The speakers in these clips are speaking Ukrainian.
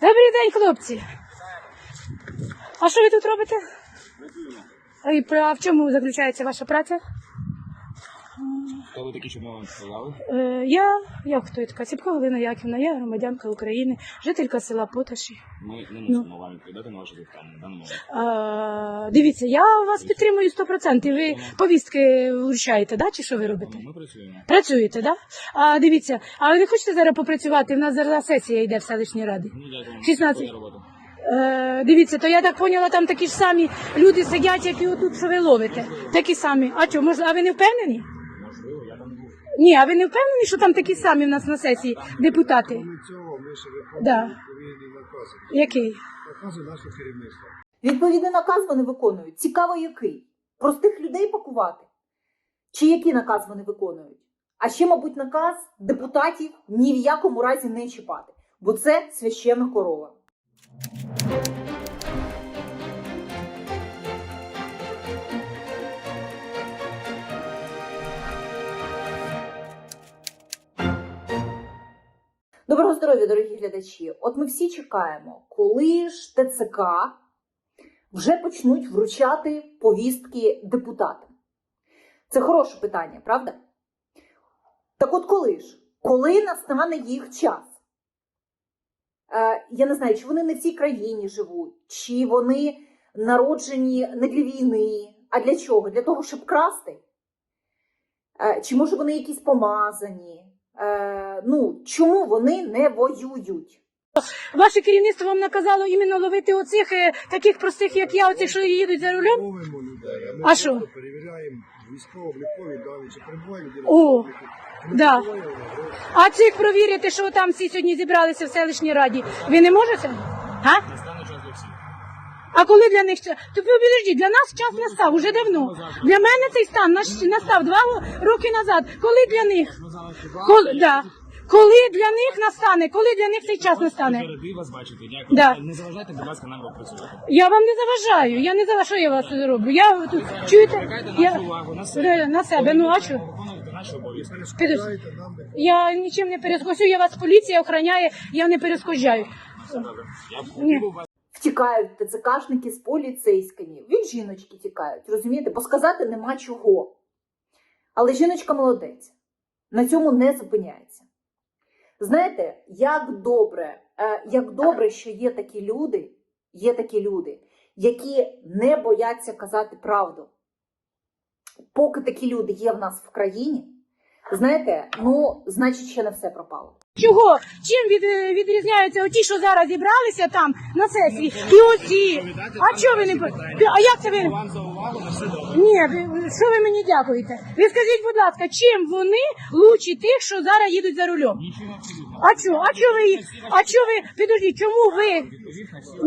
Добрий день, хлопці. А що ви тут робите? А і А в чому заключається ваша праця? Хто ви такі, ми сказали? Е, я, я хто я така? Ціпко Галина Яківна, я громадянка України, жителька села Поташі. Ми не Ну. мусимо вам відповідати на ваше запитання на момент. Дивіться, я вас підтримую 100%. Ви повістки вручаєте, да? чи що ви робите? Ми працюємо. Працюєте, да? А дивіться, а ви не хочете зараз попрацювати? У нас зараз сесія йде в селищній раді. Ну, дякую. 16. Е, дивіться, то я так поняла, там такі ж самі люди сидять, як і отут, що ви ловите. Такі самі. А може, а ви не впевнені? Можливо, я там не був. Ні, а ви не впевнені, що там такі самі в нас на сесії депутати? Крім цього, ми ще виконуємо відповідні накази. Який? Накази нашого керівництва. Відповідний наказ вони виконують. Цікаво, який? Простих людей пакувати? Чи який наказ вони виконують? А ще, мабуть, наказ депутатів ні в якому разі не чіпати, бо це священна корова. Доброго здоров'я, дорогі глядачі! От ми всі чекаємо, коли ж ТЦК вже почнуть вручати повістки депутатам. Це хороше питання, правда? Так от коли ж? Коли настане їх час? Е, я не знаю, чи вони не в цій країні живуть, чи вони народжені не для війни, а для чого? Для того, щоб красти? Е, чи може вони якісь помазані? Е, ну, чому вони не воюють? Ваше керівництво вам наказало іменно ловити оцих е, таких простих, як я, оцих, що їдуть за рулем? Ловимо людей, а ми А що? просто перевіряємо військово-облікові дані, чи людина. О, да. А цих провірити, що там всі сьогодні зібралися в селищній раді. Ви не можете? А? Настане час для всіх. А коли для них час? То ви для нас час настав уже давно. Для мене цей стан настав два роки назад. Коли для них? Коли, да. коли для них настане? Коли для них цей час настане? Радий вас бачити. Дякую. Да. Не заважайте, будь ласка, нам працювати. Я вам не заважаю. Я не заважаю, що я вас роблю. Я тут чуєте? Я нашу увагу на себе. на себе. Ну а що? Підожди. Я нічим не перескочу. Я вас поліція охороняє, я не перескочаю. Ні. Втікають ТЦКшники з поліцейськими. Від жіночки тікають, розумієте? Бо сказати нема чого. Але жіночка молодець. На цьому не зупиняється. Знаєте, як добре, е, як добре, що є такі люди, є такі люди, які не бояться казати правду. Поки такі люди є в нас в країні, знаєте, ну, значить, ще не все пропало. Чого? Чим від, відрізняються оті, що зараз зібралися там на сесії, і оці? А чого ви не по- А як це ви? вам за увагу на все добре. Ні, ви- що ви мені дякуєте? Ви скажіть, будь ласка, чим вони лучші тих, що зараз їдуть за рулем? Нічого абсолютно. А чого? А чого ви їх? А чого ви? Підождіть, чому ви?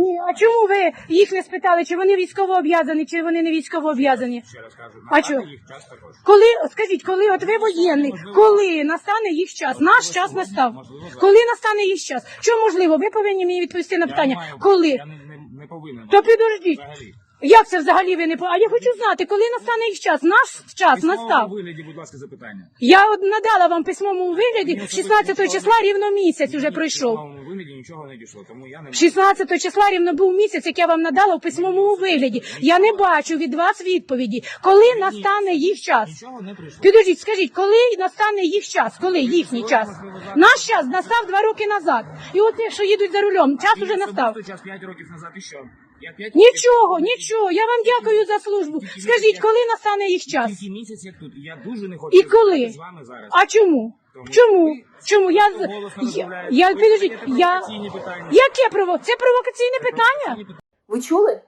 Ні, а чому ви їх не спитали, чи вони військово обв'язані, чи вони не військово обв'язані? Ще раз кажу. А чого? їх час також. Коли скажіть, коли от ви воєнний, коли настане їх час? Наш час настав. Коли настане їх час? Що можливо? Ви повинні мені відповісти на Я не питання. маю- Коли? Я не, не, не повинен. То підождіть. Взагалі. Як це взагалі ви не по? А я хочу знати, коли настане їх час? Наш час Письмовому настав. вигляді, будь ласка, запитання. Я от надала вам письмовому вигляді 16 числа рівно місяць уже пройшов. В письмовому вигляді нічого не дійшло, тому я не можу. 16 числа рівно був місяць, як я вам надала в письмовому вигляді. Я не бачу від вас відповіді, коли настане їх час. Нічого не прийшло. Підождіть, скажіть, коли настане їх час? Коли їхній час? Наш час настав два роки назад. І от що їдуть за рулем, час уже настав. Час 5 років назад і що? Я 5 Нічого, нічого. Я вам дякую за службу. Скажіть, коли настане їх час? Тільки місяць як тут. І Я дуже не хочу І коли? з вами зараз. А чому? Тому Чому? ви Чому? Я, голосно я, розмовляєте. я Ви підождіть, задаєте я... провокаційні питання. Яке прово? Це провокаційне питання? Ви чули?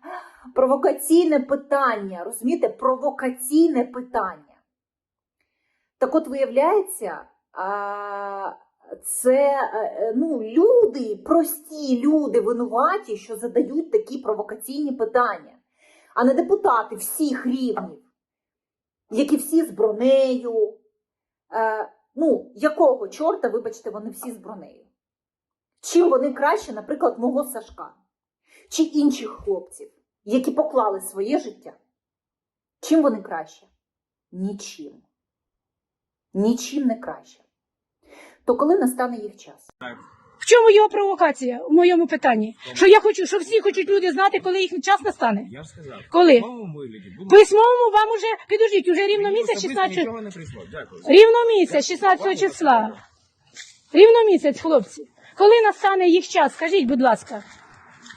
Провокаційне питання, розумієте? Провокаційне питання. Так от виявляється, а, це е, ну, люди, прості люди винуваті, що задають такі провокаційні питання, а не депутати всіх рівнів, які всі з бронею. Е, Ну, якого чорта, вибачте, вони всі з бронею? Чим вони краще, наприклад, мого Сашка? чи інших хлопців, які поклали своє життя, чим вони краще? Нічим. Нічим не краще. То коли настане їх час? В чому його провокація в моєму питанні? Що я хочу, що всі хочуть люди знати, коли їх час настане. Я ж сказав. Коли? В Письмовому вам уже, підождіть, уже рівно місяць, 16 Нічого не прийшло. Дякую. Рівно місяць, 16 числа. Рівно місяць, хлопці. Коли настане їх час, скажіть, будь ласка.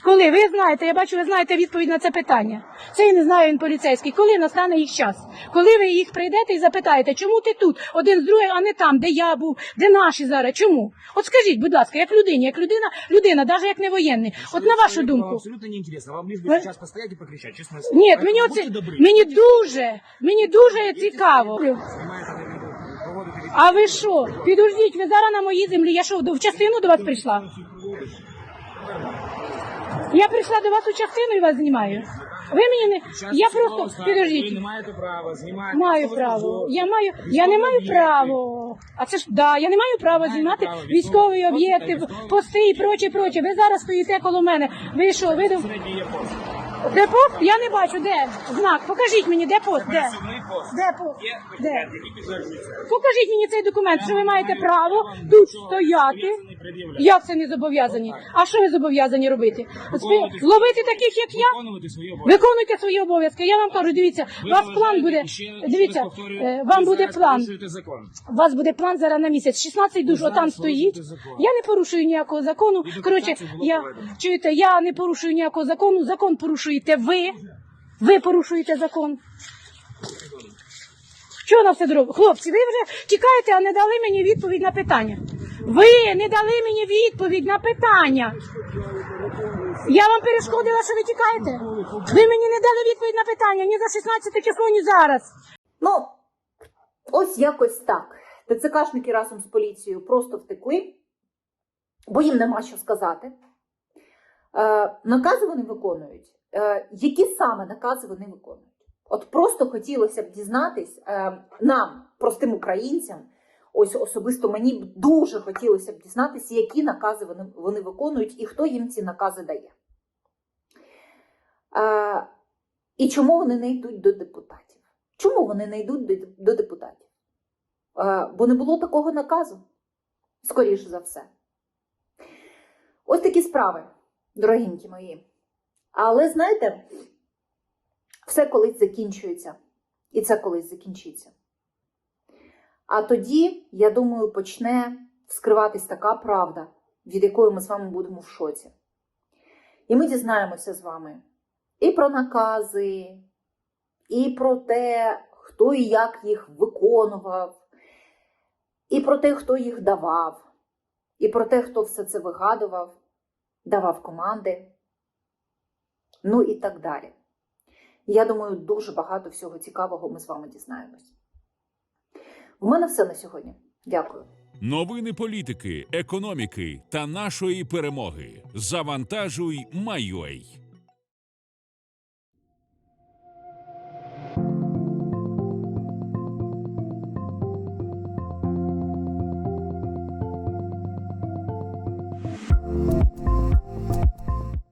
Коли? Ви знаєте, я бачу, ви знаєте відповідь на це питання. Це я не знаю, він поліцейський. Коли настане їх час? Коли ви їх прийдете і запитаєте, чому ти тут, один з другим, а не там, де я був, де наші зараз? Чому? От скажіть, будь ласка, як людині, як людина, людина, навіть як не воєнний. От на вашу Вам думку. абсолютно не интересно. Вам лишь бы Вы- сейчас постоять и покричать, честно. Ні, Поэтому мені будьте оце добры. мені дуже, мені дуже цікаво. Снимаете на видео, проводите відео. А ви що? Підождіть, ви зараз на моїй землі. Я що, до- в частину до вас прийшла? Я прийшла до вас у частину і вас знімаю. Ви мені не. Я просто підождіть. Ви не маєте права знімати. Маю право. Я маю. Я не маю право. А це ж да, я не маю права знімати військові об'єкти, пости і проче, проче. Ви зараз стоїте коло мене. Ви що, ви де пост? Я не бачу, де знак. Покажіть мені, де пост, де? Де пост? Де? Покажіть мені цей документ, що ви маєте право тут стояти. Як це не зобов'язані? А що ви зобов'язані робити? Ловити таких, як я? Виконуйте свої обов'язки. Я вам кажу, дивіться, у вас план буде. Дивіться, е, вам буде план. У вас буде план зараз на місяць. 16 душ отам стоїть. Я не порушую ніякого закону. Коротше, я чуєте, я не порушую ніякого закону. Закон порушуєте ви. Ви порушуєте закон. Що на все дорогу? Хлопці, ви вже тікаєте, а не дали мені відповідь на питання. Ви не дали мені відповідь на питання. Я вам перешкодила, що ви тікаєте? Ви мені не дали відповідь на питання ні за 16 число, ні зараз. Ну, ось якось так. ТЦКшники разом з поліцією просто втекли, бо їм нема що сказати. Е, накази вони виконують. Е, які саме накази вони виконують? От просто хотілося б дізнатись е, нам, простим українцям, ось особисто мені б дуже хотілося б дізнатися, які накази вони, вони виконують і хто їм ці накази дає. Е, і чому вони не йдуть до депутатів? Чому вони не йдуть до, депутатів? Бо не було такого наказу, скоріше за все. Ось такі справи, дорогенькі мої. Але знаєте, все колись закінчується. І це колись закінчиться. А тоді, я думаю, почне вскриватись така правда, від якої ми з вами будемо в шоці. І ми дізнаємося з вами і про накази, і про те, хто і як їх виконував, і про те, хто їх давав, і про те, хто все це вигадував, давав команди, ну і так далі. Я думаю, дуже багато всього цікавого ми з вами дізнаємось. У мене все на сьогодні. Дякую. Новини політики, економіки та нашої перемоги. Завантажуй, майой.